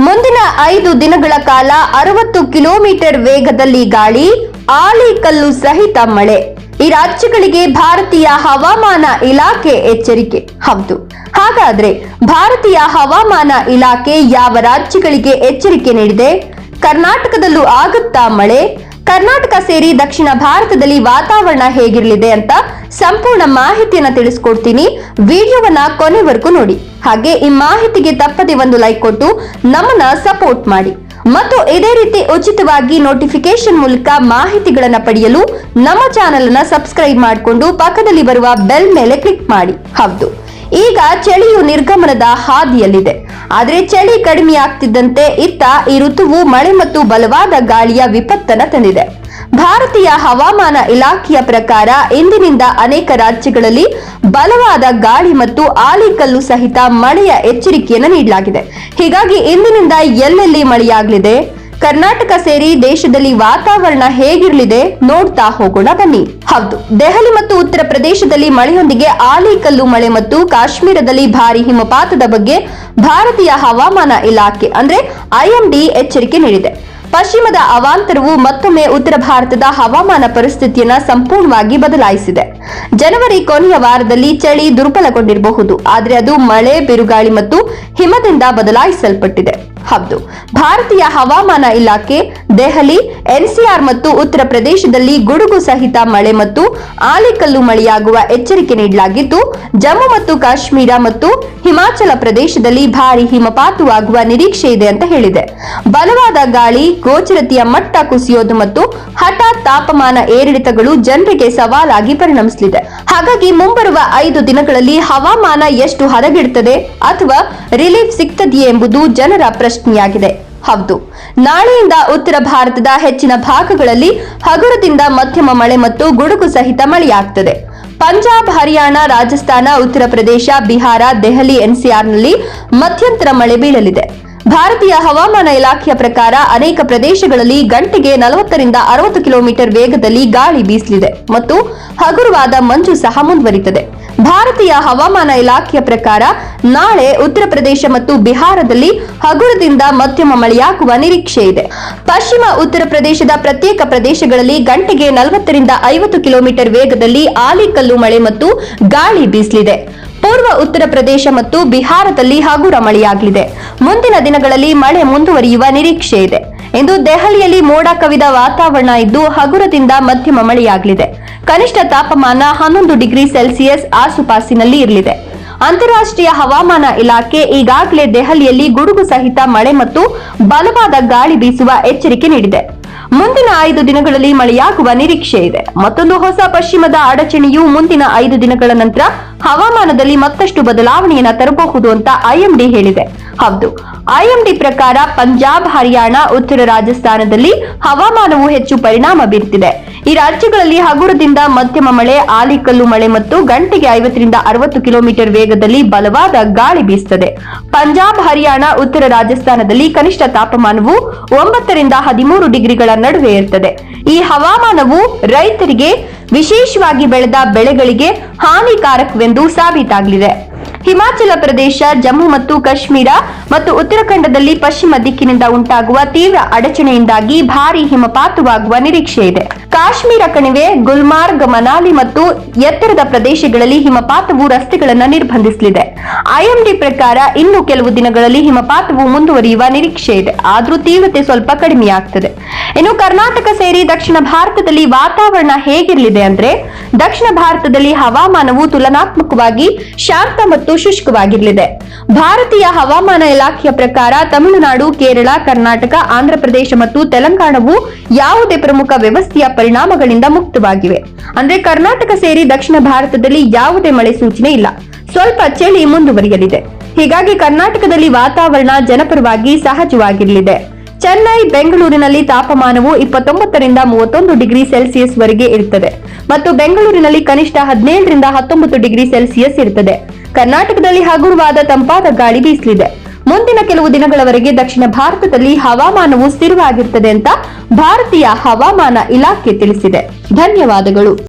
ಮುಂದಿನ ಐದು ದಿನಗಳ ಕಾಲ ಅರವತ್ತು ಕಿಲೋಮೀಟರ್ ವೇಗದಲ್ಲಿ ಗಾಳಿ ಆಲಿಕಲ್ಲು ಸಹಿತ ಮಳೆ. ಈ ರಾಜ್ಯಗಳಿಗೆ ಭಾರತೀಯ ಹವಾಮಾನ ಇಲಾಖೆ ಎಚ್ಚರಿಕೆ. ಹೌದು. ಹಾಗಾದ್ರೆ ಭಾರತೀಯ ಹವಾಮಾನ ಇಲಾಖೆ ಯಾವ ರಾಜ್ಯಗಳಿಗೆ ಎಚ್ಚರಿಕೆ ನೀಡಿದೆ? ಕರ್ನಾಟಕದಲ್ಲೂ ಆಗುತ್ತಾ ಮಳೆ? ಕರ್ನಾಟಕ ಸೇರಿ ದಕ್ಷಿಣ ಭಾರತದಲ್ಲಿ ವಾತಾವರಣ ಹೇಗಿರಲಿದೆ ಅಂತ ಸಂಪೂರ್ಣ ಮಾಹಿತಿಯನ್ನ ತಿಳಿಸ್ಕೊಡ್ತೀನಿ. ವಿಡಿಯೋವನ್ನ ಕೊನೆವರೆಗೂ ನೋಡಿ. ಹಾಗೆ ಈ ಮಾಹಿತಿಗೆ ತಪ್ಪದೆ ಒಂದು ಲೈಕ್ ಕೊಟ್ಟು ನಮ್ಮನ್ನ ಸಪೋರ್ಟ್ ಮಾಡಿ. ಮತ್ತು ಇದೇ ರೀತಿ ಉಚಿತವಾಗಿ ನೋಟಿಫಿಕೇಶನ್ ಮೂಲಕ ಮಾಹಿತಿಗಳನ್ನ ಪಡೆಯಲು ನಮ್ಮ ಚಾನೆಲ್ ಅನ್ನ ಸಬ್ಸ್ಕ್ರೈಬ್ ಮಾಡಿಕೊಂಡು ಪಕ್ಕದಲ್ಲಿ ಬರುವ ಬೆಲ್ ಮೇಲೆ ಕ್ಲಿಕ್ ಮಾಡಿ. ಹೌದು. ಈಗ ಚಳಿಯು ನಿರ್ಗಮನದ ಹಾದಿಯಲ್ಲಿದೆ. ಆದರೆ ಚಳಿ ಕಡಿಮೆಯಾಗ್ತಿದ್ದಂತೆ ಇತ್ತ ಈ ಋತುವು ಮಳೆ ಮತ್ತು ಬಲವಾದ ಗಾಳಿಯ ವಿಪತ್ತನ ತಂದಿದೆ. ಭಾರತೀಯ ಹವಾಮಾನ ಇಲಾಖೆಯ ಪ್ರಕಾರ ಇಂದಿನಿಂದ ಅನೇಕ ರಾಜ್ಯಗಳಲ್ಲಿ ಬಲವಾದ ಗಾಳಿ ಮತ್ತು ಆಲಿಕಲ್ಲು ಸಹಿತ ಮಳೆಯ ಎಚ್ಚರಿಕೆಯನ್ನು ನೀಡಲಾಗಿದೆ. ಹೀಗಾಗಿ ಇಂದಿನಿಂದ ಎಲ್ಲೆಲ್ಲಿ ಮಳೆಯಾಗಲಿದೆ? ಕರ್ನಾಟಕ ಸೇರಿ ದೇಶದಲ್ಲಿ ವಾತಾವರಣ ಹೇಗಿರಲಿದೆ ನೋಡ್ತಾ ಹೋಗೋಣ ಬನ್ನಿ. ಹೌದು, ದೆಹಲಿ ಮತ್ತು ಉತ್ತರ ಪ್ರದೇಶದಲ್ಲಿ ಮಳೆಯೊಂದಿಗೆ ಆಲಿಕಲ್ಲು ಮಳೆ ಮತ್ತು ಕಾಶ್ಮೀರದಲ್ಲಿ ಭಾರಿ ಹಿಮಪಾತದ ಬಗ್ಗೆ ಭಾರತೀಯ ಹವಾಮಾನ ಇಲಾಖೆ ಅಂದ್ರೆ ಐಎಂಡಿ ಎಚ್ಚರಿಕೆ ನೀಡಿದೆ. ಪಶ್ಚಿಮದ ಅವಾಂತರವು ಮತ್ತೊಮ್ಮೆ ಉತ್ತರ ಭಾರತದ ಹವಾಮಾನ ಪರಿಸ್ಥಿತಿಯನ್ನು ಸಂಪೂರ್ಣವಾಗಿ ಬದಲಾಯಿಸಿದೆ. ಜನವರಿ ಕೊನೆಯ ವಾರದಲ್ಲಿ ಚಳಿ ದುರ್ಬಲಗೊಂಡಿರಬಹುದು, ಆದರೆ ಅದು ಮಳೆ, ಬಿರುಗಾಳಿ ಮತ್ತು ಹಿಮದಿಂದ ಬದಲಾಯಿಸಲ್ಪಟ್ಟಿದೆ. ಹೌದು ಭಾರತೀಯ ಹವಾಮಾನ ಇಲಾಖೆ, ದೆಹಲಿ, ಎನ್ಸಿಆರ್ ಮತ್ತು ಉತ್ತರ ಪ್ರದೇಶದಲ್ಲಿ ಗುಡುಗು ಸಹಿತ ಮಳೆ ಮತ್ತು ಆಲಿಕಲ್ಲು ಮಳೆಯಾಗುವ ಎಚ್ಚರಿಕೆ ನೀಡಲಾಗಿದ್ದು, ಜಮ್ಮು ಮತ್ತು ಕಾಶ್ಮೀರ ಮತ್ತು ಹಿಮಾಚಲ ಪ್ರದೇಶದಲ್ಲಿ ಭಾರಿ ಹಿಮಪಾತವಾಗುವ ನಿರೀಕ್ಷೆ ಇದೆ ಅಂತ ಹೇಳಿದೆ. ಬಲವಾದ ಗಾಳಿ, ಗೋಚರತೆಯ ಮಟ್ಟ ಕುಸಿಯೋದು ಮತ್ತು ಹಠಾತ್ ತಾಪಮಾನ ಏರಿಳಿತಗಳು ಜನರಿಗೆ ಸವಾಲಾಗಿ ಪರಿಣಮಿಸಲಿದೆ. ಹಾಗಾಗಿ ಮುಂಬರುವ ಐದು ದಿನಗಳಲ್ಲಿ ಹವಾಮಾನ ಎಷ್ಟು ಹದಗೆಡುತ್ತದೆ ಅಥವಾ ರಿಲೀಫ್ ಸಿಗ್ತದೆಯೇ ಎಂಬುದು ಜನರ ಪ್ರಶ್ನೆಯಾಗಿದೆ. ಹೌದು. ನಾಳೆಯಿಂದ ಉತ್ತರ ಭಾರತದ ಹೆಚ್ಚಿನ ಭಾಗಗಳಲ್ಲಿ ಹಗುರದಿಂದ ಮಧ್ಯಮ ಮಳೆ ಮತ್ತು ಗುಡುಗು ಸಹಿತ ಮಳೆಯಾಗುತ್ತದೆ ಪಂಜಾಬ್, ಹರಿಯಾಣ, ರಾಜಸ್ಥಾನ, ಉತ್ತರ ಪ್ರದೇಶ, ಬಿಹಾರ, ದೆಹಲಿ, ಎನ್ಸಿಆರ್ನಲ್ಲಿ ಮಧ್ಯಂತರ ಮಳೆ ಬೀಳಲಿದೆ. ಭಾರತೀಯ ಹವಾಮಾನ ಇಲಾಖೆಯ ಪ್ರಕಾರ ಅನೇಕ ಪ್ರದೇಶಗಳಲ್ಲಿ ಗಂಟೆಗೆ ನಲವತ್ತರಿಂದ ಅರವತ್ತು ಕಿಲೋಮೀಟರ್ ವೇಗದಲ್ಲಿ ಗಾಳಿ ಬೀಸಲಿದೆ ಮತ್ತು ಹಗುರವಾದ ಮಂಜು ಸಹ ಮುಂದುವರಿತದೆ ಭಾರತೀಯ ಹವಾಮಾನ ಇಲಾಖೆಯ ಪ್ರಕಾರ ನಾಳೆ ಉತ್ತರ ಪ್ರದೇಶ ಮತ್ತು ಬಿಹಾರದಲ್ಲಿ ಹಗುರದಿಂದ ಮಧ್ಯಮ ಮಳೆಯಾಗುವ ನಿರೀಕ್ಷೆ ಇದೆ. ಪಶ್ಚಿಮ ಉತ್ತರ ಪ್ರದೇಶದ ಪ್ರತ್ಯೇಕ ಪ್ರದೇಶಗಳಲ್ಲಿ ಗಂಟೆಗೆ ನಲವತ್ತರಿಂದ ಐವತ್ತು ಕಿಲೋಮೀಟರ್ ವೇಗದಲ್ಲಿ ಆಲಿಕಲ್ಲು ಮಳೆ ಮತ್ತು ಗಾಳಿ ಬೀಸಲಿದೆ. ಪೂರ್ವ ಉತ್ತರ ಪ್ರದೇಶ ಮತ್ತು ಬಿಹಾರದಲ್ಲಿ ಹಗುರ ಮಳೆಯಾಗಲಿದೆ ಮುಂದಿನ ದಿನಗಳಲ್ಲಿ ಮಳೆ ಮುಂದುವರಿಯುವ ನಿರೀಕ್ಷೆ ಇದೆ. ಇಂದು ದೆಹಲಿಯಲ್ಲಿ ಮೋಡ ಕವಿದ ವಾತಾವರಣ ಇದ್ದು ಹಗುರದಿಂದ ಮಧ್ಯಮ ಮಳೆಯಾಗಲಿದೆ. ಕನಿಷ್ಠ ತಾಪಮಾನ ಹನ್ನೊಂದು ಡಿಗ್ರಿ ಸೆಲ್ಸಿಯಸ್ ಆಸುಪಾಸಿನಲ್ಲಿ ಇರಲಿದೆ. ಅಂತಾರಾಷ್ಟ್ರೀಯ ಹವಾಮಾನ ಇಲಾಖೆ ಈಗಾಗಲೇ ದೆಹಲಿಯಲ್ಲಿ ಗುಡುಗು ಸಹಿತ ಮಳೆ ಮತ್ತು ಬಲವಾದ ಗಾಳಿ ಬೀಸುವ ಎಚ್ಚರಿಕೆ ನೀಡಿದೆ. ಮುಂದಿನ ಐದು ದಿನಗಳಲ್ಲಿ ಮಳೆಯಾಗುವ ನಿರೀಕ್ಷೆ ಇದೆ. ಮತ್ತೊಂದು ಹೊಸ ಪಶ್ಚಿಮದ ಅಡಚಣೆಯು ಮುಂದಿನ ಐದು ದಿನಗಳ ನಂತರ ಹವಾಮಾನದಲ್ಲಿ ಮತ್ತಷ್ಟು ಬದಲಾವಣೆಯನ್ನು ತರಬಹುದು ಅಂತ ಐಎಂಡಿ ಹೇಳಿದೆ. ಹೌದು. ಐಎಂಡಿ ಪ್ರಕಾರ ಪಂಜಾಬ್, ಹರಿಯಾಣ, ಉತ್ತರ ರಾಜಸ್ಥಾನದಲ್ಲಿ ಹವಾಮಾನವು ಹೆಚ್ಚು ಪರಿಣಾಮ ಬೀರ್ತಿದೆ. ಈ ರಾಜ್ಯಗಳಲ್ಲಿ ಹಗುರದಿಂದ ಮಧ್ಯಮ ಮಳೆ, ಆಲಿಕಲ್ಲು ಮಳೆ ಮತ್ತು ಗಂಟೆಗೆ ಐವತ್ತರಿಂದ ಅರವತ್ತು ಕಿಲೋಮೀಟರ್ ವೇಗದಲ್ಲಿ ಬಲವಾದ ಗಾಳಿ ಬೀಸುತ್ತದೆ ಪಂಜಾಬ್, ಹರಿಯಾಣ, ಉತ್ತರ ರಾಜಸ್ಥಾನದಲ್ಲಿ ಕನಿಷ್ಠ ತಾಪಮಾನವು ಒಂಬತ್ತರಿಂದ ಹದಿಮೂರು ಡಿಗ್ರಿಗಳ ನಡುವೆ ಇರುತ್ತದೆ ಈ ಹವಾಮಾನವು ರೈತರಿಗೆ ವಿಶೇಷವಾಗಿ ಬೆಳೆದ ಬೆಳೆಗಳಿಗೆ ಹಾನಿಕಾರಕವೆಂದು ಸಾಬೀತಾಗಲಿದೆ. ಹಿಮಾಚಲ ಪ್ರದೇಶ, ಜಮ್ಮು ಮತ್ತು ಕಾಶ್ಮೀರ ಮತ್ತು ಉತ್ತರಾಖಂಡದಲ್ಲಿ ಪಶ್ಚಿಮ ದಿಕ್ಕಿನಿಂದ ಉಂಟಾಗುವ ತೀವ್ರ ಅಡಚಣೆಯಿಂದಾಗಿ ಭಾರೀ ಹಿಮಪಾತವಾಗುವ ನಿರೀಕ್ಷೆ ಇದೆ. ಕಾಶ್ಮೀರ ಕಣಿವೆ, ಗುಲ್ಮಾರ್ಗ್, ಮನಾಲಿ ಮತ್ತು ಎತ್ತರದ ಪ್ರದೇಶಗಳಲ್ಲಿ ಹಿಮಪಾತವು ರಸ್ತೆಗಳನ್ನು ನಿರ್ಬಂಧಿಸಲಿದೆ. ಐಎಂಡಿ ಪ್ರಕಾರ ಇನ್ನು ಕೆಲವು ದಿನಗಳಲ್ಲಿ ಹಿಮಪಾತವು ಮುಂದುವರಿಯುವ ನಿರೀಕ್ಷೆ ಇದೆ. ಆದರೂ ತೀವ್ರತೆ ಸ್ವಲ್ಪ ಕಡಿಮೆಯಾಗ್ತದೆ. ಇನ್ನು ಕರ್ನಾಟಕ ಸೇರಿ ದಕ್ಷಿಣ ಭಾರತದಲ್ಲಿ ವಾತಾವರಣ ಹೇಗಿರಲಿದೆ ಅಂದ್ರೆ, ದಕ್ಷಿಣ ಭಾರತದಲ್ಲಿ ಹವಾಮಾನವು ತುಲನಾತ್ಮಕವಾಗಿ ಶಾಂತ ಮತ್ತು ಶುಷ್ಕವಾಗಿರಲಿದೆ. ಭಾರತೀಯ ಹವಾಮಾನ ಇಲಾಖೆಯ ಪ್ರಕಾರ ತಮಿಳುನಾಡು, ಕೇರಳ, ಕರ್ನಾಟಕ ಆಂಧ್ರಪ್ರದೇಶ ಮತ್ತು ತೆಲಂಗಾಣವು ಯಾವುದೇ ಪ್ರಮುಖ ವ್ಯವಸ್ಥೆಯ ಪರಿಣಾಮಗಳಿಂದ ಮುಕ್ತವಾಗಿವೆ. ಅಂದ್ರೆ ಕರ್ನಾಟಕ ಸೇರಿ ದಕ್ಷಿಣ ಭಾರತದಲ್ಲಿ ಯಾವುದೇ ಮಳೆ ಸೂಚನೆ ಇಲ್ಲ. ಸ್ವಲ್ಪ ಚಳಿ ಮುಂದುವರಿಯಲಿದೆ. ಹೀಗಾಗಿ ಕರ್ನಾಟಕದಲ್ಲಿ ವಾತಾವರಣ ಜನಪರವಾಗಿ ಸಹಜವಾಗಿರಲಿದೆ. ಚೆನ್ನೈ, ಬೆಂಗಳೂರಿನಲ್ಲಿ ತಾಪಮಾನವು ಇಪ್ಪತ್ತೊಂಬತ್ತರಿಂದ ಮೂವತ್ತೊಂದು ಡಿಗ್ರಿ ಸೆಲ್ಸಿಯಸ್ ವರೆಗೆ ಇರುತ್ತದೆ. ಮತ್ತು ಬೆಂಗಳೂರಿನಲ್ಲಿ ಕನಿಷ್ಠ ಹದಿನೇಳರಿಂದ ಹತ್ತೊಂಬತ್ತು ಡಿಗ್ರಿ ಸೆಲ್ಸಿಯಸ್ ಇರುತ್ತದೆ. ಕರ್ನಾಟಕದಲ್ಲಿ ಹಗುರವಾದ ತಂಪಾದ ಗಾಳಿ ಬೀಸಲಿದೆ. ಮುಂದಿನ ಕೆಲವು ದಿನಗಳವರೆಗೆ ದಕ್ಷಿಣ ಭಾರತದಲ್ಲಿ ಹವಾಮಾನವು ಸ್ಥಿರವಾಗಿರುತ್ತದೆ ಅಂತ ಭಾರತೀಯ ಹವಾಮಾನ ಇಲಾಖೆ ತಿಳಿಸಿದೆ. ಧನ್ಯವಾದಗಳು.